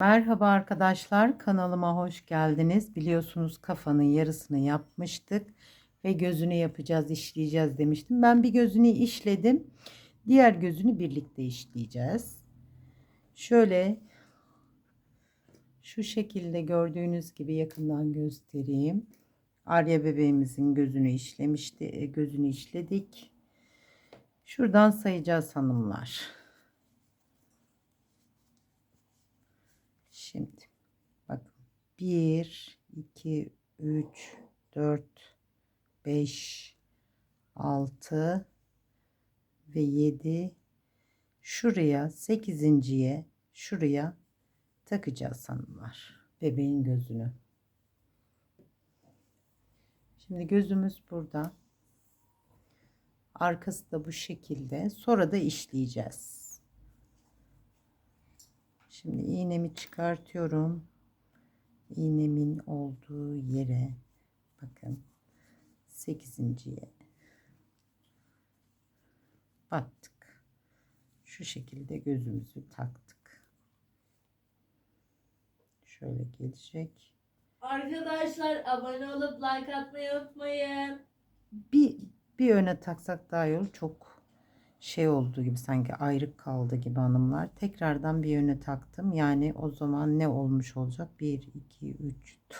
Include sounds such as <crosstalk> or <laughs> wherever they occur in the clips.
Merhaba arkadaşlar kanalıma hoş geldiniz. Biliyorsunuz kafanın yarısını yapmıştık ve gözünü yapacağız işleyeceğiz demiştim. Ben bir gözünü işledim. Diğer gözünü birlikte işleyeceğiz. Şöyle şu şekilde gördüğünüz gibi yakından göstereyim. Arya bebeğimizin gözünü işlemişti. e, Gözünü işledik. Şuradan sayacağız hanımlar. Şimdi bakın 1 2 3 4 5 6 ve 7 şuraya 8.ye şuraya takacağız hanımlar bebeğin gözünü. Şimdi gözümüz burada. Arkası da bu şekilde. Sonra da işleyeceğiz. Şimdi iğnemi çıkartıyorum. İğnemin olduğu yere bakın 8.ye battık. Şu şekilde gözümüzü taktık. Şöyle gelecek. Arkadaşlar abone olup like atmayı unutmayın. Bir bir öne taksak daha iyi olur. Çok şey olduğu gibi sanki ayrık kaldı gibi hanımlar. Tekrardan bir yöne taktım. Yani o zaman ne olmuş olacak? 1, 2, 3, 4,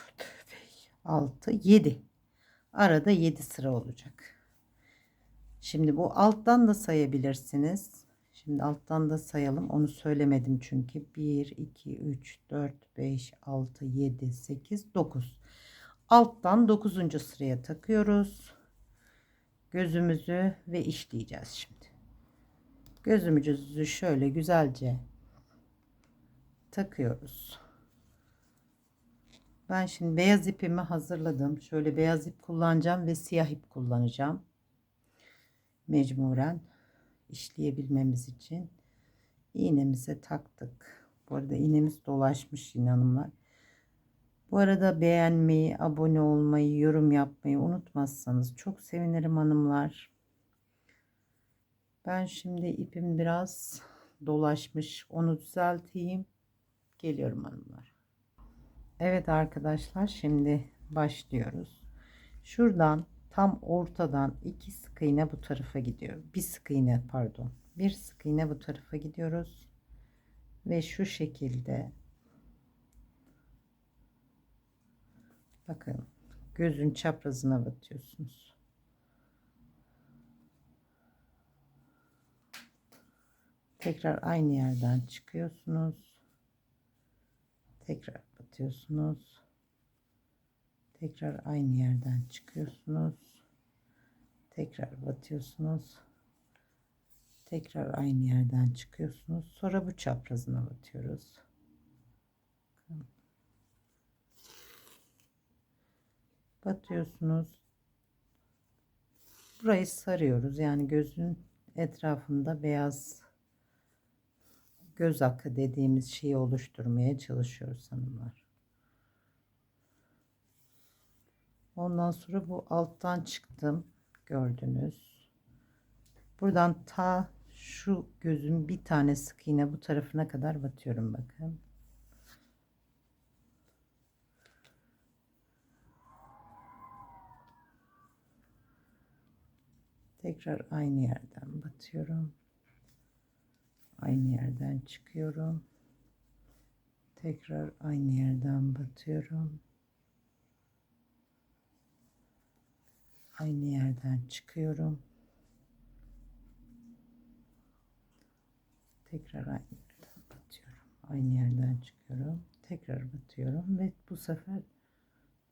5, 6, 7. Arada 7 sıra olacak. Şimdi bu alttan da sayabilirsiniz. Şimdi alttan da sayalım. Onu söylemedim çünkü. 1, 2, 3, 4, 5, 6, 7, 8, 9. Alttan 9. sıraya takıyoruz. Gözümüzü ve işleyeceğiz şimdi. Gözümüzü şöyle güzelce takıyoruz. Ben şimdi beyaz ipimi hazırladım. Şöyle beyaz ip kullanacağım ve siyah ip kullanacağım. Mecburen işleyebilmemiz için iğnemize taktık. Bu arada iğnemiz dolaşmış yine hanımlar. Bu arada beğenmeyi, abone olmayı, yorum yapmayı unutmazsanız çok sevinirim hanımlar. Ben şimdi ipim biraz dolaşmış. Onu düzelteyim. Geliyorum hanımlar. Evet arkadaşlar şimdi başlıyoruz. Şuradan tam ortadan iki sık iğne bu tarafa gidiyor. Bir sık iğne pardon. Bir sık iğne bu tarafa gidiyoruz. Ve şu şekilde bakın gözün çaprazına batıyorsunuz. Tekrar aynı yerden çıkıyorsunuz. Tekrar batıyorsunuz. Tekrar aynı yerden çıkıyorsunuz. Tekrar batıyorsunuz. Tekrar aynı yerden çıkıyorsunuz. Sonra bu çaprazına batıyoruz. Batıyorsunuz. Burayı sarıyoruz. Yani gözün etrafında beyaz göz akı dediğimiz şeyi oluşturmaya çalışıyoruz hanımlar. Ondan sonra bu alttan çıktım. Gördünüz. Buradan ta şu gözün bir tane sık iğne bu tarafına kadar batıyorum bakın. Tekrar aynı yerden batıyorum. Aynı yerden çıkıyorum. Tekrar aynı yerden batıyorum. Aynı yerden çıkıyorum. Tekrar aynı yerden batıyorum. Aynı yerden çıkıyorum. Tekrar batıyorum ve bu sefer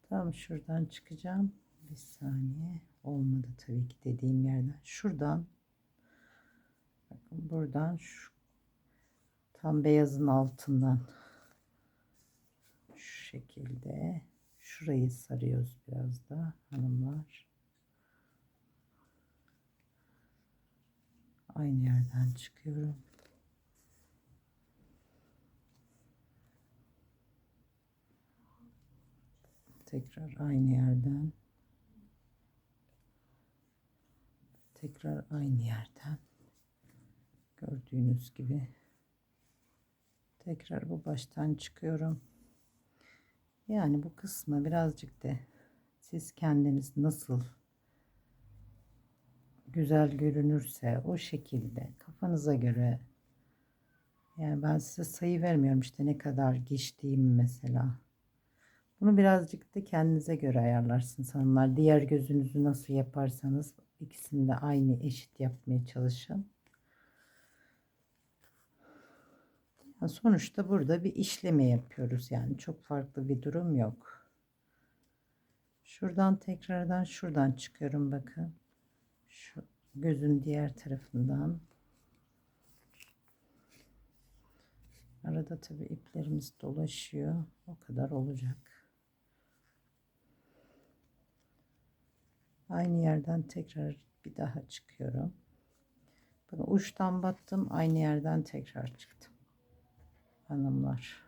tam şuradan çıkacağım. Bir saniye. Olmadı tabii ki dediğim yerden. Şuradan buradan şu tam beyazın altından şu şekilde şurayı sarıyoruz biraz da hanımlar. Aynı yerden çıkıyorum. Tekrar aynı yerden. Tekrar aynı yerden. Gördüğünüz gibi Tekrar bu baştan çıkıyorum. Yani bu kısmı birazcık da siz kendiniz nasıl güzel görünürse o şekilde kafanıza göre yani ben size sayı vermiyorum işte ne kadar geçtiğim mesela. Bunu birazcık da kendinize göre ayarlarsınız hanımlar. Diğer gözünüzü nasıl yaparsanız ikisini de aynı eşit yapmaya çalışın. Sonuçta burada bir işleme yapıyoruz yani çok farklı bir durum yok. Şuradan tekrardan şuradan çıkıyorum bakın. Şu gözün diğer tarafından. Arada tabi iplerimiz dolaşıyor. O kadar olacak. Aynı yerden tekrar bir daha çıkıyorum. Bakın uçtan battım. Aynı yerden tekrar çıktım. Hanımlar.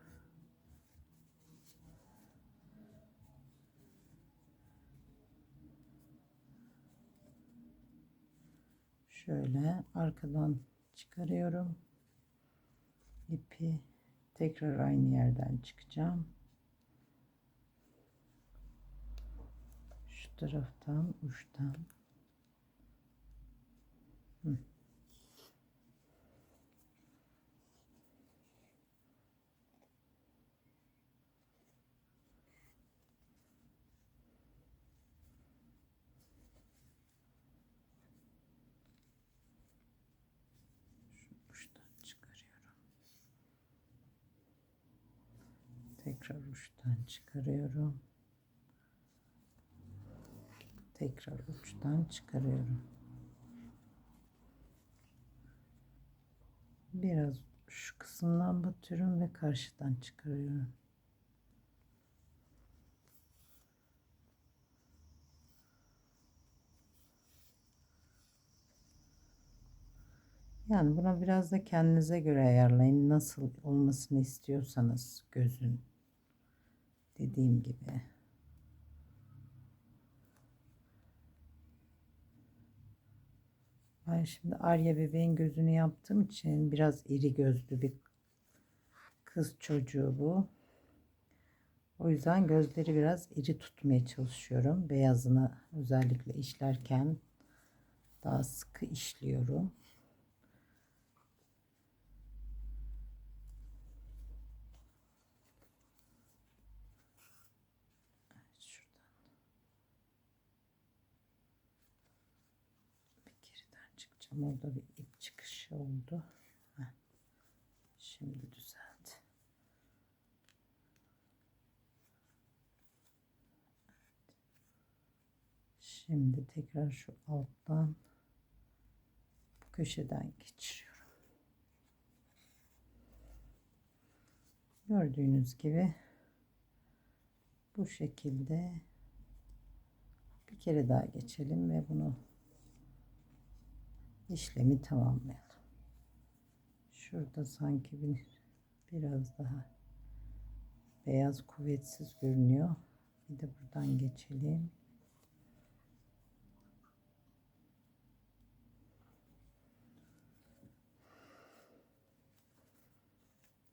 Şöyle arkadan çıkarıyorum. ipi tekrar aynı yerden çıkacağım. Şu taraftan uçtan. Hı. Şu uçtan çıkarıyorum. Uçtan çıkarıyorum. Tekrar uçtan çıkarıyorum. Biraz şu kısımdan batıyorum ve karşıdan çıkarıyorum. Yani buna biraz da kendinize göre ayarlayın. Nasıl olmasını istiyorsanız gözün. Dediğim gibi. Ben şimdi Arya bebeğin gözünü yaptığım için biraz iri gözlü bir kız çocuğu bu. O yüzden gözleri biraz iri tutmaya çalışıyorum. Beyazını özellikle işlerken daha sıkı işliyorum. Evet, şuradan. Bir çıkacağım. Orada bir ip çıkışı oldu. Heh. Şimdi düzeldi. Şimdi tekrar şu alttan bu köşeden geçiriyorum. Gördüğünüz gibi bu şekilde bir kere daha geçelim ve bunu işlemi tamamlayalım. Şurada sanki bir biraz daha beyaz kuvvetsiz görünüyor. Bir de buradan geçelim.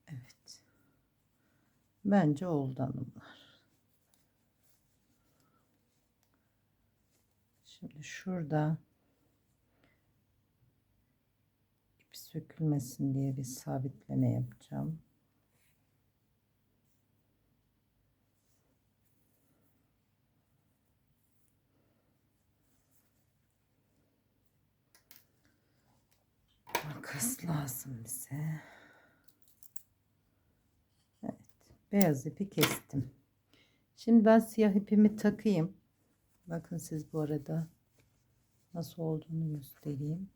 Evet. Bence oldu hanımlar. Şimdi şurada ip sökülmesin diye bir sabitleme yapacağım. Makas lazım bize. Evet, beyaz ipi kestim. Şimdi ben siyah ipimi takayım. Bakın siz bu arada nasıl olduğunu göstereyim.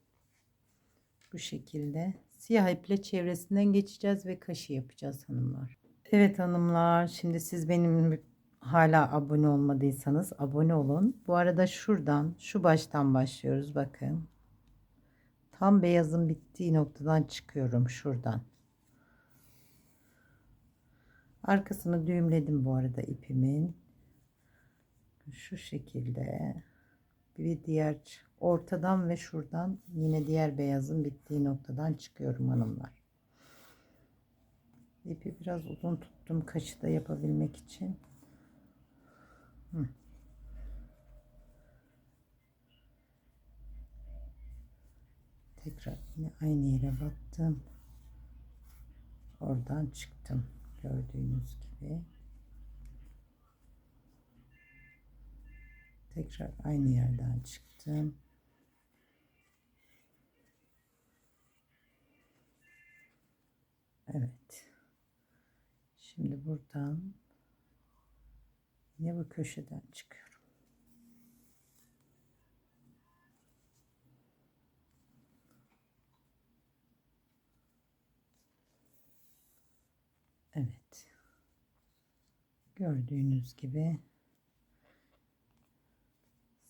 Bu şekilde siyah iple çevresinden geçeceğiz ve kaşı yapacağız hanımlar. Evet hanımlar şimdi siz benim hala abone olmadıysanız abone olun. Bu arada şuradan şu baştan başlıyoruz bakın. Tam beyazın bittiği noktadan çıkıyorum şuradan. Arkasını düğümledim bu arada ipimin. Şu şekilde bir diğer ortadan ve şuradan yine diğer beyazın bittiği noktadan çıkıyorum hanımlar. İpi biraz uzun tuttum kaşı da yapabilmek için. Hı. Tekrar yine aynı yere battım. Oradan çıktım. Gördüğünüz gibi. Tekrar aynı yerden çıktım. Evet. Şimdi buradan yine bu köşeden çıkıyorum. Evet. Gördüğünüz gibi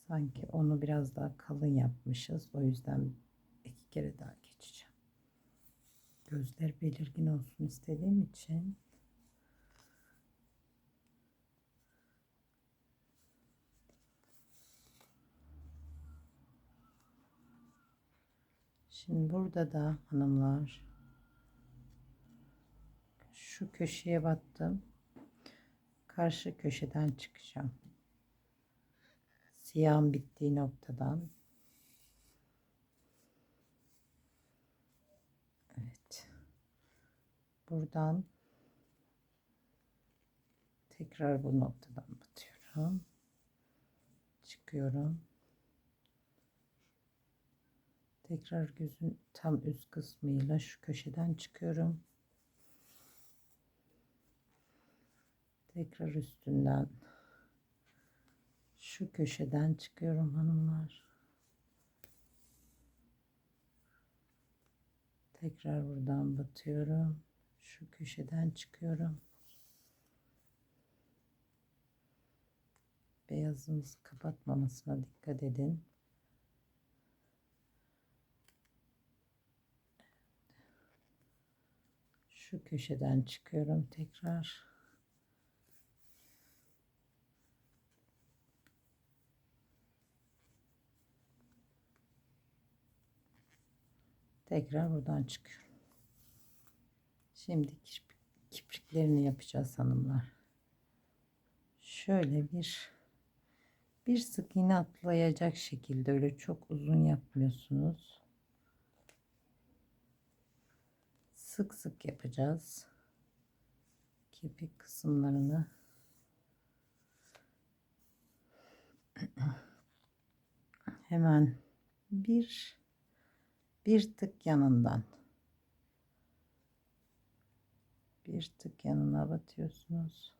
sanki onu biraz daha kalın yapmışız. O yüzden iki kere daha. Gözler belirgin olsun istediğim için Şimdi burada da hanımlar şu köşeye battım. Karşı köşeden çıkacağım. Siyahın bittiği noktadan. Buradan tekrar bu noktadan batıyorum. Çıkıyorum. Tekrar gözün tam üst kısmıyla şu köşeden çıkıyorum. Tekrar üstünden şu köşeden çıkıyorum hanımlar. Tekrar buradan batıyorum. Şu köşeden çıkıyorum. Beyazımızı kapatmamasına dikkat edin. Şu köşeden çıkıyorum tekrar. Tekrar buradan çıkıyorum. Şimdi kipriklerini yapacağız hanımlar. Şöyle bir bir sık iğne atlayacak şekilde öyle çok uzun yapmıyorsunuz. Sık sık yapacağız. Kirpik kısımlarını hemen bir bir tık yanından bir tık yanına batıyorsunuz.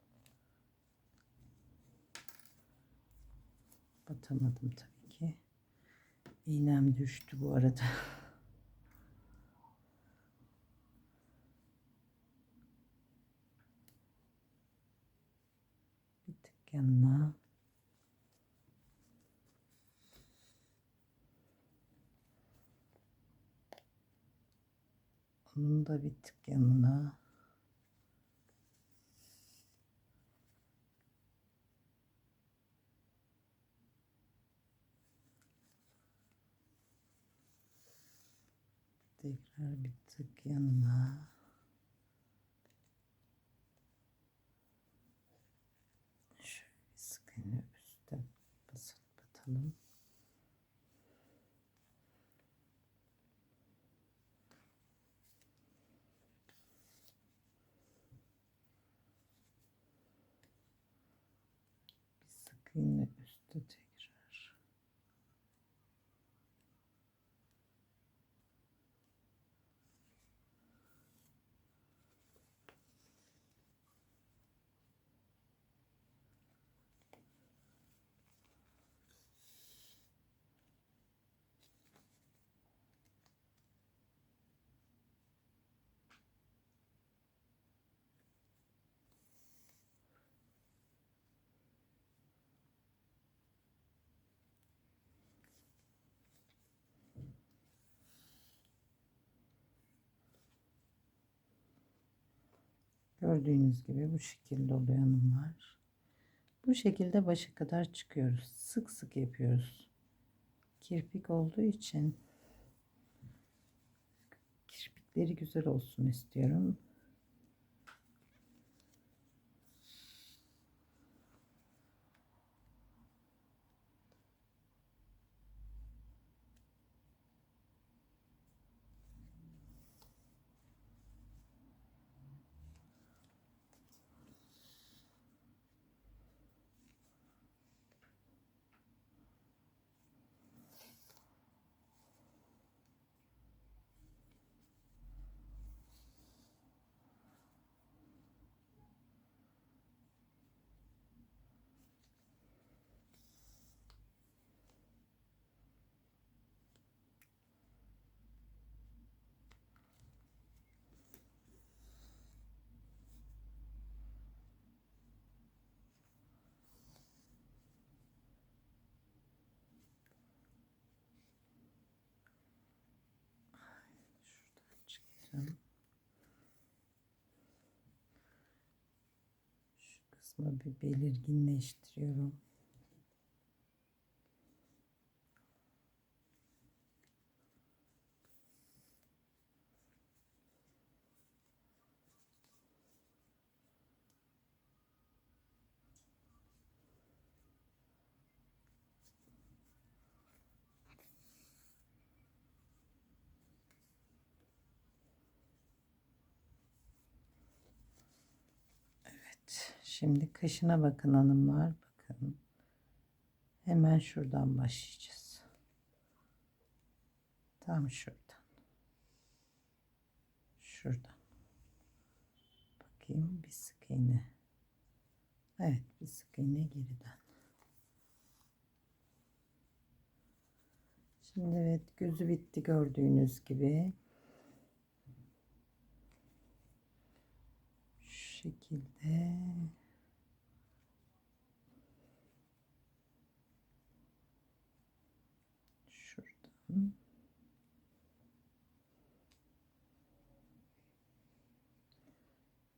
Batamadım tabii ki. İğnem düştü bu arada. <laughs> Bir tık yanına. Onun da bir tık yanına. Tekrar bir tık yanına. Şöyle bir sık iğne üstten basıp batalım. Bir sık iğne üstte tekrar. Gördüğünüz gibi bu şekilde oluyor hanımlar. Bu şekilde başa kadar çıkıyoruz. Sık sık yapıyoruz. Kirpik olduğu için kirpikleri güzel olsun istiyorum. Yaptım. Şu kısmı bir belirginleştiriyorum. Şimdi kaşına bakın hanımlar. Bakın. Hemen şuradan başlayacağız. Tam şuradan. Şuradan. Bakayım bir sık iğne. Evet bir sık iğne geriden. Şimdi evet gözü bitti gördüğünüz gibi. Şu şekilde.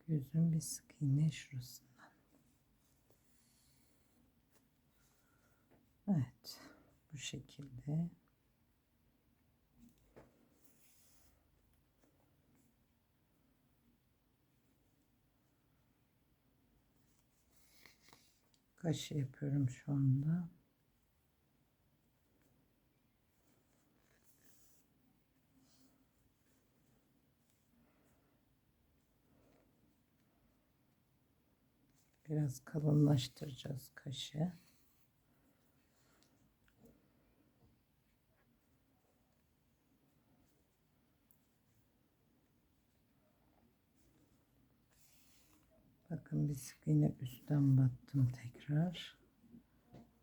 Gözün bir sık iğne şurasından. Evet. Bu şekilde. Kaşı yapıyorum şu anda. Biraz kalınlaştıracağız kaşı. Bakın bir sık iğne üstten battım tekrar.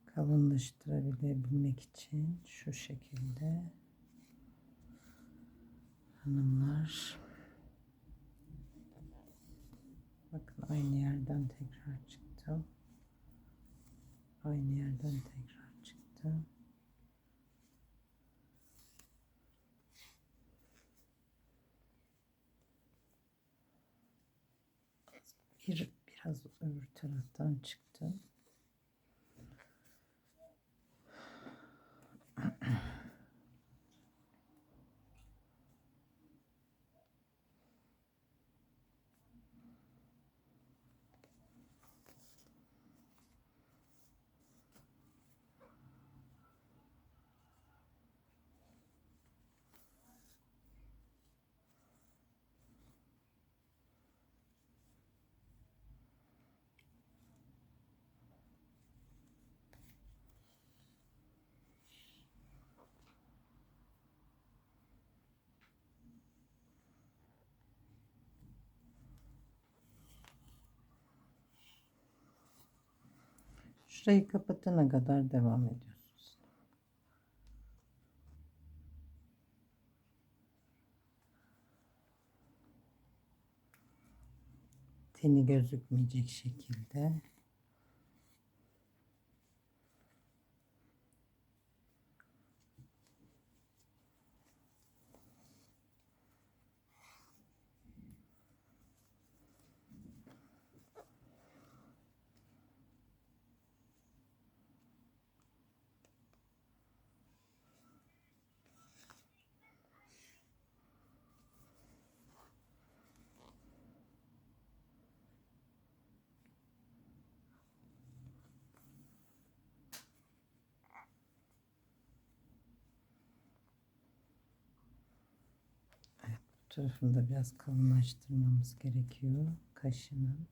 Kalınlaştırabilmek için şu şekilde. Hanımlar. Bakın aynı yerden tekrar çıktım. Aynı yerden tekrar çıktım. Bir biraz öbür taraftan çıktım. Şurayı kapatana kadar devam ediyorsunuz. Teni gözükmeyecek şekilde. Tarafını biraz kalınlaştırmamız gerekiyor. Kaşının.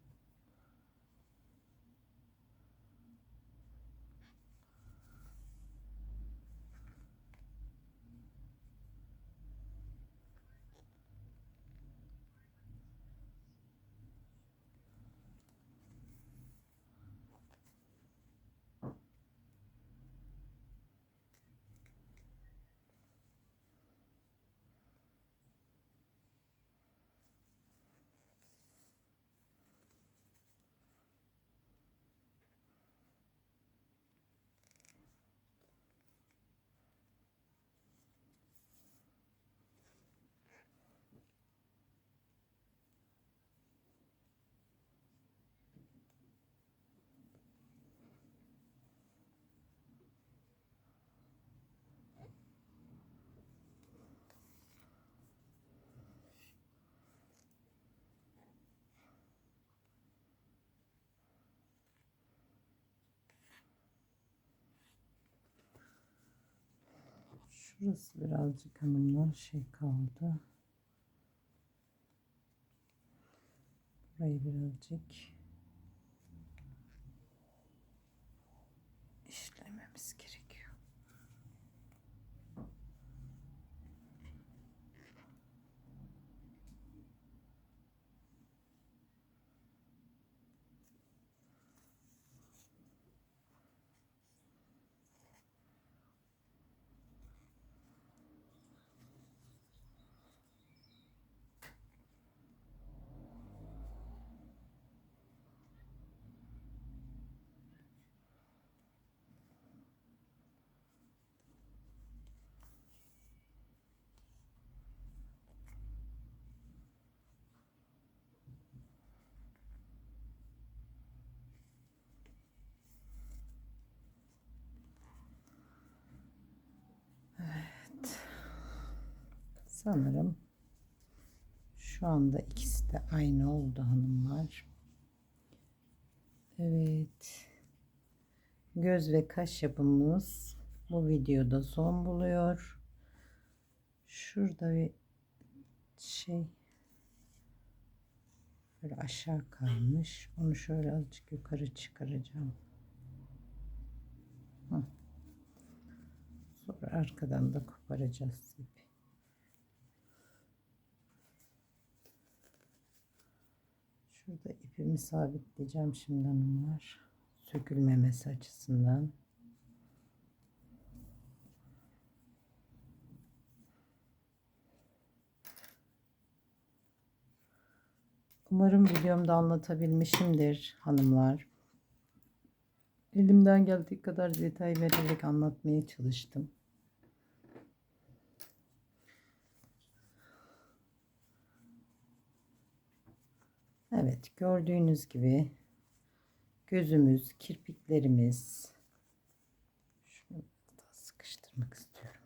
Şurası birazcık hanımlar şey kaldı. Burayı birazcık işlememiz gerekiyor. Sanırım şu anda ikisi de aynı oldu hanımlar. Evet. Göz ve kaş yapımımız bu videoda son buluyor. Şurada bir şey böyle aşağı kaymış. Onu şöyle azıcık yukarı çıkaracağım. Sonra arkadan da koparacağız ipi. Şurada ipimi sabitleyeceğim şimdi hanımlar. Sökülmemesi açısından. Umarım videomda anlatabilmişimdir hanımlar. Elimden geldiği kadar detay vererek anlatmaya çalıştım. Evet gördüğünüz gibi gözümüz, kirpiklerimiz şunu daha sıkıştırmak istiyorum.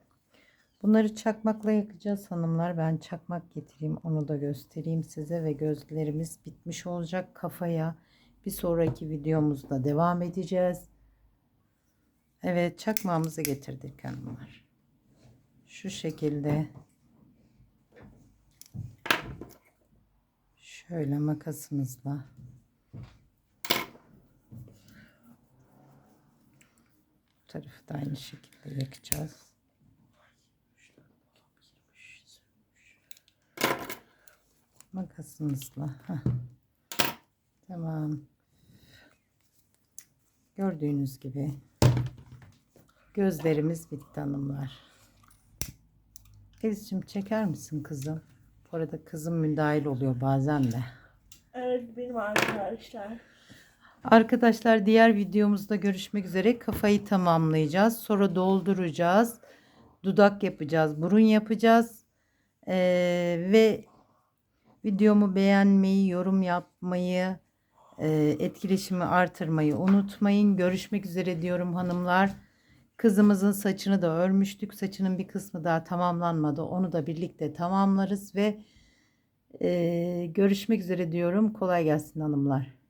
Bunları çakmakla yakacağız hanımlar. Ben çakmak getireyim onu da göstereyim size ve gözlerimiz bitmiş olacak kafaya. Bir sonraki videomuzda devam edeceğiz. Evet çakmağımızı getirdik hanımlar. Şu şekilde Şöyle makasımızla bu tarafı da aynı şekilde yakacağız. Makasımızla. heh. Tamam. Gördüğünüz gibi gözlerimiz bitti hanımlar. Elif'ciğim çeker misin kızım? Bu arada kızım müdahil oluyor bazen de. Evet benim arkadaşlar. Arkadaşlar diğer videomuzda görüşmek üzere. Kafayı tamamlayacağız. Sonra dolduracağız. Dudak yapacağız. Burun yapacağız. Ee, ve videomu beğenmeyi, yorum yapmayı, e, etkileşimi artırmayı unutmayın. Görüşmek üzere diyorum hanımlar. Kızımızın saçını da örmüştük. Saçının bir kısmı daha tamamlanmadı. Onu da birlikte tamamlarız ve e, görüşmek üzere diyorum. Kolay gelsin hanımlar.